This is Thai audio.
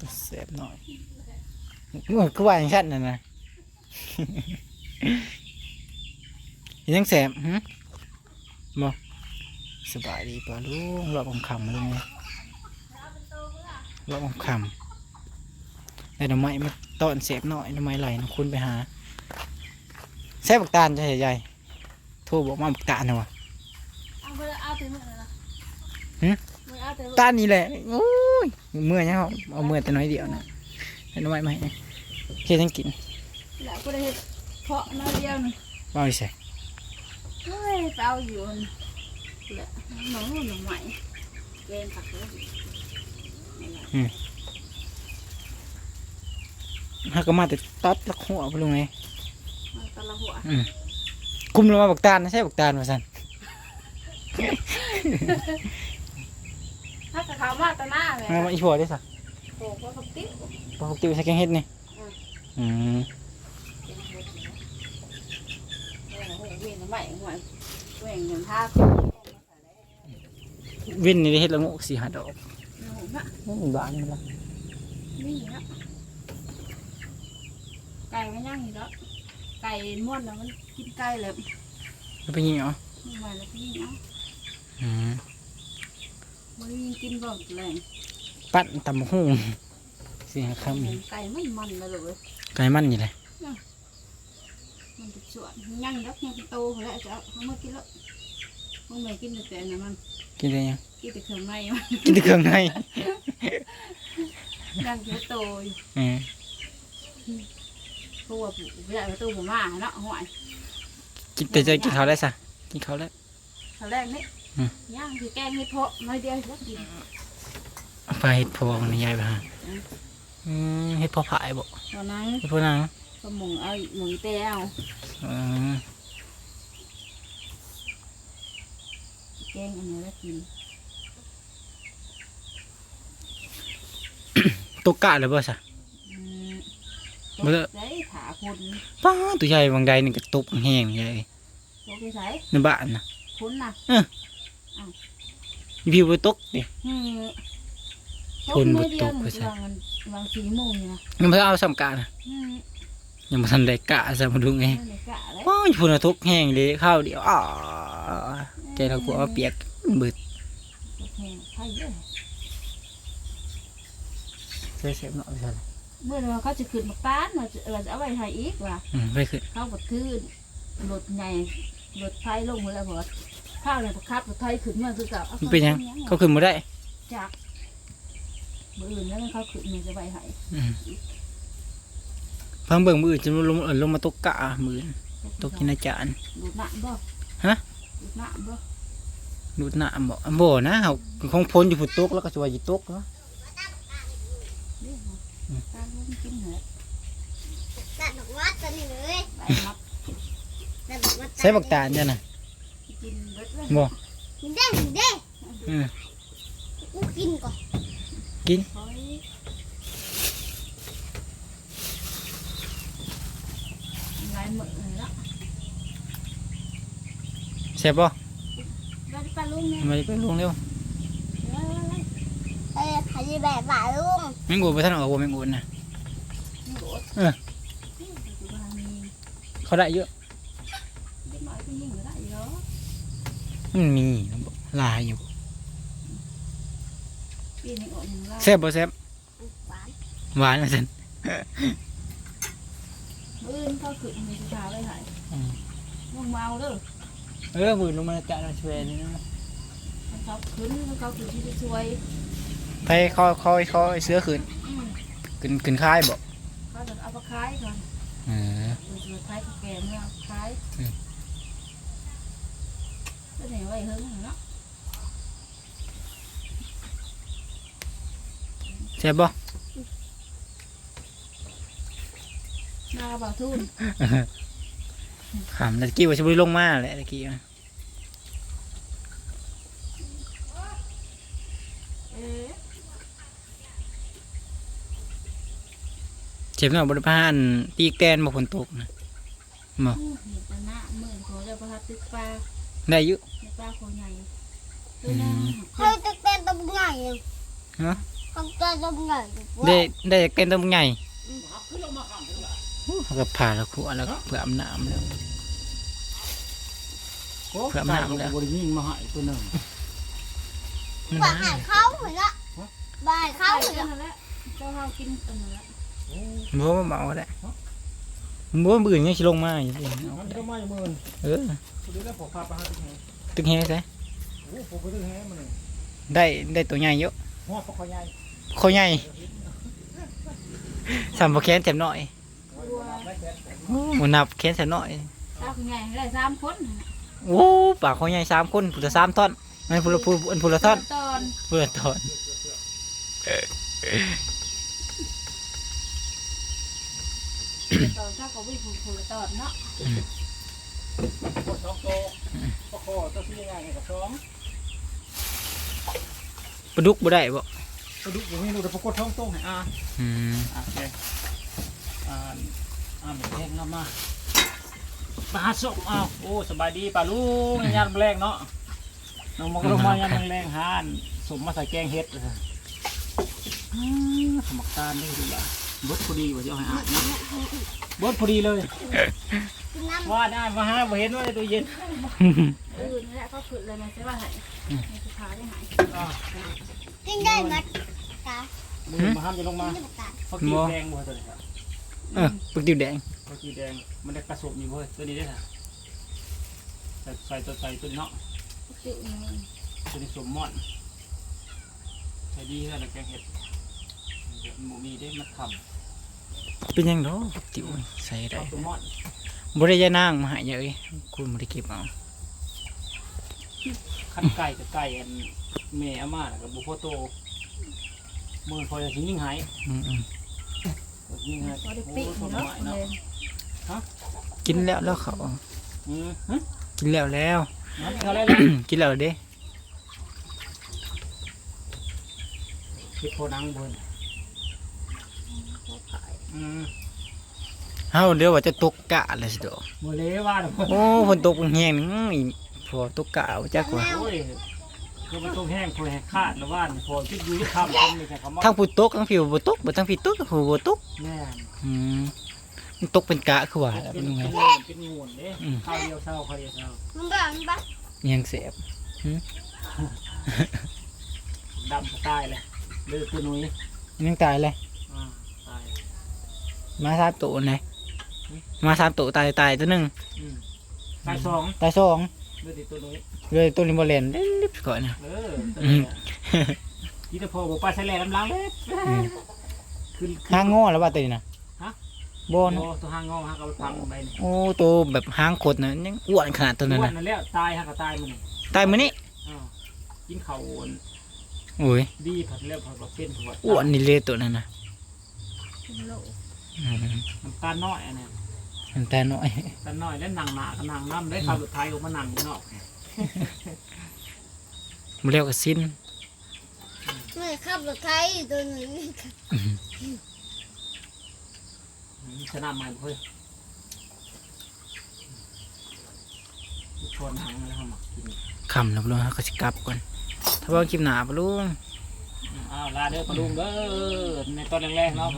ตัวเสียบหน่อยงวดก็ว่าอย่างฉันน่ะนะยังแสบหึบ่สบายดีป่ะลุงรอบคำคำๆเลยไงรอบคำคำแต่หน่อไม้มาตอนเสียบหน่อยหน่อไม้ไหลนะคุณไปหาแซ่บบักตาลจะใหญ่ๆโทรบอกมาบักตาลนะวะเอาไปเอาถึงมือละหึมือเอาถึง ตาลนี่แหละโอ้ยเมื่อยเนี่ยเอาเอาเมื่อยแต่น้อยเดียวนะให้หน่อไม้มาให้เฮ็ดยังกินแล้วก็ได้เฮ็ดเพาะน้อยเดียวนึงว่าอีใส่เฮ้ยไปเอาอยู่นั่นแหละหนูหนูใหม่เกณฑ์ผักเลยถ้าก็มาแต่ตัดลักหัวไปลงไงมันตะละหัวอืมคุมลงมาบักตาลนะใช่บักตาลมาสัน ถ้าจะถามว่าตะหน้าเลยมามาอีหัวได้สักโอ้ก็กับติ๊กปกติใช้แกงเฮ็ดนี่อืมเออโอ้โหเวียนใหม่ใหม่เวียนเงินท่าวินนี่ได้เฮ็ดละโงกสี่ห้าดอกหนูน่ะนี่บ้านนี่ละนี่นะไก่มันย่างอยู่แล้วไก่ม้วนแล้วมันกินไก่เลยแล้วไปยิงเหรอมันมาแล้วพี่เนาะอืม มันกินบ่แรงปั้นตำบักหุ่งสี่ห้าคำนี่ไก่มันมันเลยเลยไก่มันนี่แหละมันจะสวนย่างยักษ์ย่างโตแล้วจะเอามากินแล้วมึงไม่กินแต่แต่น่ะมันกินได้ยังกินแต่เครื่องในมันกินแต่เครื่องในย่างเยอะโตอยู่อืมตัวเวลาประตูผมมาเนาะห่วยกินแต่จะกินข้าวได้สะกินข้าวแล้วตอนแรกนี่อืม ย่างคือแกงให้เพาะน้อยเดียวก็กินเอาไปเฮ็ดพวงนี่ยายไปหาอืมเฮ็ดพอผายบ่ตอนนั้นเฮ็ดพวนางก็หมุงเอาหมุงเต้เอาอืมแกงอันนี้แล้วกินตกกะเลยบ่ซะอืมบ่ได้ได้ขาคนป้าตัวใหญ่บางใดนี่ก็ตกแห้งใหญ่โตไปใส่ในบ้านน่ะคนน่ะอี พี่บ่ตกดิอืมคนบ่บ่ตกไปไปใส่ซะวางอันวางสีโมงนี่นะยังบ่ทันเอาสำกะน่ะอืมยังบ่ทันได้กะซะมาดูไงนั่นแหละกะเลยป้าอยู่พุ่นน่ะตกแห้งเลยข้าวเดียวอ้าใจเรากลัวว่าเปียกเบิดโอเคใช่เยอะใส่เสียบเนาะไปซั่นเมื่อเราเขาจะขึ้นมาป้านเราจะเราจะเอาไว้ให้อีกว่ะอืมไปขึ้นเข้าบดทื่นรถใหญ่รถไฟลงมาแล้วบด ข้าวเนี่ยประคับรถไฟขึ้นมาคือเกับมันเป็นหยังเขาขึ้นบ่ได้ จากมืออื่นแล้วมันเขาขึ้นมันจะไว้ให้อืมฟังเบิ่งมืออื่นจะลงเอิ้นลงมาตกกะมืออื่นตกกินอาจารย์ดูดหนักบ่ฮะดูดหนักบ่ดูดน้ำบ่บ่นะเฮาคงพ้นอยู่พุ่นตกแล้วก็สิว่าสิตกเนาะนี่ค่ะตาลูกกินเหรอตัดดอกวัดตัวนี้เลยไปมักตัดดอกวัดใส่บักตาลจ้ะน่ะกิ นเบิดเลยบ่กินได้กินได้อืมกูกินก่อนคอยหลายมื้อเลยละแซ่บบ่แล้วที่ป้าลุงเนี่ยมาไปลงเร็วเอ้ยใครจะแบบบ่าลุงแมงโกบ่ทันออกบ่แมงโกน่ะนี่โดดเออนี่ปัจจุบันมีเขาได้เยอะ เด็กน้อยผู้หญิงก็ได้เยอะ มันมีหลายอยู่ปีนี้ออกหนึ่งแล้วแซ่บบ่แซ่บหวานหวานว่าซั่นมื้อนี้เขาขึ้นมีสุขาไว้ให้อืมมึงเมาเด้อเออมือลงมาจะมาช่วยนี่นะเขาขึ้นเขาขึ้นที่จะช่วยไปคอยคอยคอยเสือขึ้นอืมขึ้นขึ้นค่ายบ่เขาจะเอาไปขายก่อนเออดูสุดท้ายเขาแก่เมื่อขายอืมก็ไหนไว้ เฮิงเนาะแซ่บบ่หน้าบ่าวทุนขำตะกี้ว่าสิบ่ได้ลงมาแหละตะกี้อะเอ๊ะเจ็บเนาะบ่ได้พาอันตีแกนบ่ฝนตกนะเห็นแต่หน้าหมื่นเขาจะประทับตึกปลาได้อยู่ใน ปลาโคใหญ่ตัวหน้าเฮ้ยตะเต้นตัวใหญ่เลยเนาะ con ta đông ngẩn ได้ได้เกินตัวใหญ่เขาก็ผ่าแล้วขัวแล้วก็เพื่ออาบน้ำแล้วโอ้เพื่ออาบไก่น้ำก็แล้วบริยิงมาใหายตัวหนึ่ง bà hải khấu rồi đó bà hải ข้าว khấu เจ้า rồi đó นั่นแหละเจ้าข้าวกินอันนั้นแหละบ่ว่าเมาได้บ่ว่าบื่นยังสิลงมาอยู่ดิมันก็ไม่หมื่นเออ ตัวนี้แล้วผมพาไปหาที่ไหนตึกแฮใส่โอ้ผมไปตึกแห่มาหนึ่งได้ได้ตัวใหญ่เยอะหัวปลาคอใหญ่เขาใหญ่สามบ่แขนแถมหน่อยตัวโอ้หมูนับแขนแถมหน่อยข้าวคุณใหญ่ได้สามคนน่ะโอ้ปากเขาใหญ่สามคนผู้ละสามท่อนไม่ผู้ละผู้อันผู้ละท่อนตอนผู้ละท่อนตอนข้าวก็วิ่งผูกผูกตอนเนาะ ปลาสองโตปลาคอตัวที่ยังไงกับสองปลาดุกบ่ได้บ่ปลาดุกอย่างนี้ดูแต่ปลากดท้องโตให้อาอืมอะโอเคอ่าอ่าเหมือนแห้งแล้วมาปลาส้มอ้าวโอ้สบายดีปลาลุงยันแรงเนาะน้องมกลงมายันแรงหานสมมาใส่แกงเห็ดเลยอืมสมักตาลนี่ดูละบดพอดีว่าจะเอาให้อ่านนะบดพอดีเลย Cái năm ว่าได้มาหาบ่เห็นว่าในตู้เย็นอื่นนี่แหละก็ขึ้นเลยนะใช่ป่ะไหนในสุดท้ายได้ไหนอ่า Trên đây mà Cả มือมาห้ามจะลงมา Cái mặt cả เขากีแดงบ่ตัวนี้ครับเออปึกติวแดงเขากีแดงมันได้กระสบอยู่เว้ยตัวนี้ได้ค่ะใส่ใส่ตัวใส่ตัวนี้เนาะติวนี่ตัวนี้สมมอนใส่ดีเท่าไหร่แกงเห็ดเดี๋ยวหมูมีได้มาทเป็นหยังเนาะปึกติวใส่ำได้เอาตัวมอน บ่ได้ยานางมาใหาเยอะเอ้ยคุณบ่ได้เก็บเอาขั้นไก่กับไก่อันแม่อาม่าน่ะกับบุฟโฟโตมือพอจะสิยิ่งหายอืมยิ่งหายพอได้โอ้ปีกทนเนาะไหวเลเนาะยๆกินแล้วแล้วเขาอืมฮะกินแล้วแล้วงั้นเขาได้แล้วกินแล้วเด้คิดโคนังบนอืม เฮาเดี๋ยวว่าจะตกกะแล้วสิดอกโมเลว่าเนาะโอ้ฝนตกแห้งๆอื้ออีพอตกกะเอาจักว่าโอ้ยคือมันต้องแห้งคุยให้ขาดแล้วว่าพอคิดอยู่ที่คำคนนี่แค่คำว่าทั้งผู้ตกทั้งผิวบ่ตกบ่ทั้งผิวตกทั้งผู้บ่ตกแม่นอืมมันตกเป็นกะคือว่าแล้วเป็เป็นนยังไงเป็นงูเป็นงูเด้อืมข้าวเดียวเศร้าข้าวเดียวเศร้า Không bà không bà ยังแสบดำก็ตายเลยเลือดตัวนุ้ยยังตายเลยอ่าตายมาสามตัวไหน มาสามตัวตายตายตัวหนึงอืมตายสองตายสองเลือดติดตัวนุ้ยเลยตัวนี้บ่เล่นเล่นลิบก่อนนะเออตัวนี้อะยี่ตะโพบอกปลาใช้แหล่ลำลังเลยอืมขึ้นหางงอแล้วว่าตัวนี้นะฮะบ่โอ้นะตัวหางงอหางเอาไปพังไปนี่โอ้ตัวแบบหางขดน่ะยังอ้วนขนาดตัวนั้นอ้วน่ะนั่นแล้วตายหางก็ตายมันนี่ตายมื้อนี้อ้าวกินเขาวอ้วนโอ้ยดีผัดแล้วผัดแบบเป็นผัดอ้วนนี่เลยตัวนั้นน่ะเป็นโลกอืม น้ำตาลน้อยอันนี้มันแต่น้อยตาลน้อยแล้วหนังหนากับหนังน้ำได้ข้าวสุดท้ายออกมาหนังอยู่นอกมันเรียกว่าสิ้น Người không được thấy Tôi người อืมชนะใหม่เพื่อนชวนหางแล้วเขามากินคำแล้วบ่รู้ฮะก็สิกลับก่อน ถ้าว่าคลิปหน้าบ่ลุงอ้าวลาเด้อปลาลุงเด้อในตอนแรกๆเนาะ